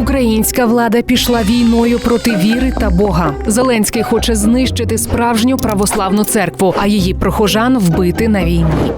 Українська влада пішла війною проти віри та Бога. Зеленський хоче знищити справжню православну церкву, а її прохожан вбити на війні.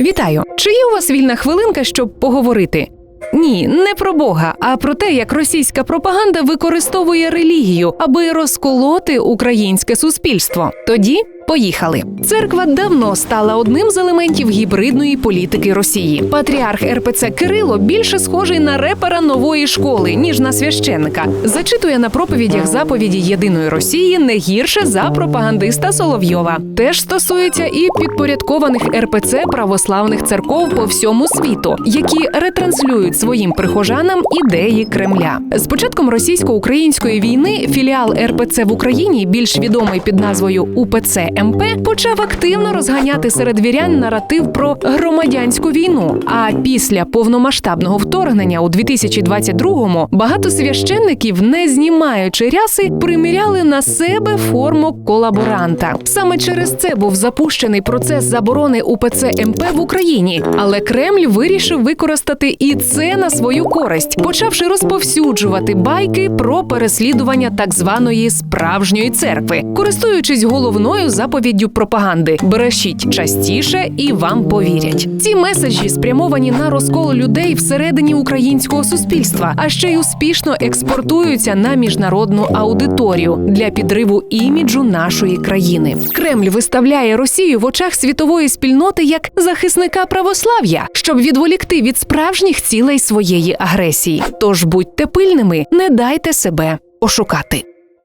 Вітаю! Чи є у вас вільна хвилинка, щоб поговорити? Ні, не про Бога, а про те, як російська пропаганда використовує релігію, аби розколоти українське суспільство. Тоді поїхали. Церква давно стала одним з елементів гібридної політики Росії. Патріарх РПЦ Кирило більше схожий на репера нової школи, ніж на священника. Зачитує на проповідях заповіді єдиної Росії не гірше за пропагандиста Соловйова. Теж стосується і підпорядкованих РПЦ православних церков по всьому світу, які ретранслюють своїм прихожанам ідеї Кремля. З початком російсько-української війни філіал РПЦ в Україні, більш відомий під назвою УПЦ МП, почав активно розганяти серед вірян наратив про громадянську війну. А після повномасштабного вторгнення у 2022-му багато священників, не знімаючи ряси, приміряли на себе форму колаборанта. Саме через це був запущений процес заборони УПЦ МП в Україні. Але Кремль вирішив використати і це на свою користь, почавши розповсюджувати байки про переслідування так званої справжньої церкви, користуючись головною заповіддю пропаганди: бережіть частіше і вам повірять. Ці меседжі спрямовані на розкол людей всередині українського суспільства, а ще й успішно експортуються на міжнародну аудиторію для підриву іміджу нашої країни. Кремль виставляє Росію в очах світової спільноти як захисника православ'я, щоб відволікти від справжніх цілей своєї агресії. Тож будьте пильними, не дайте себе ошукати.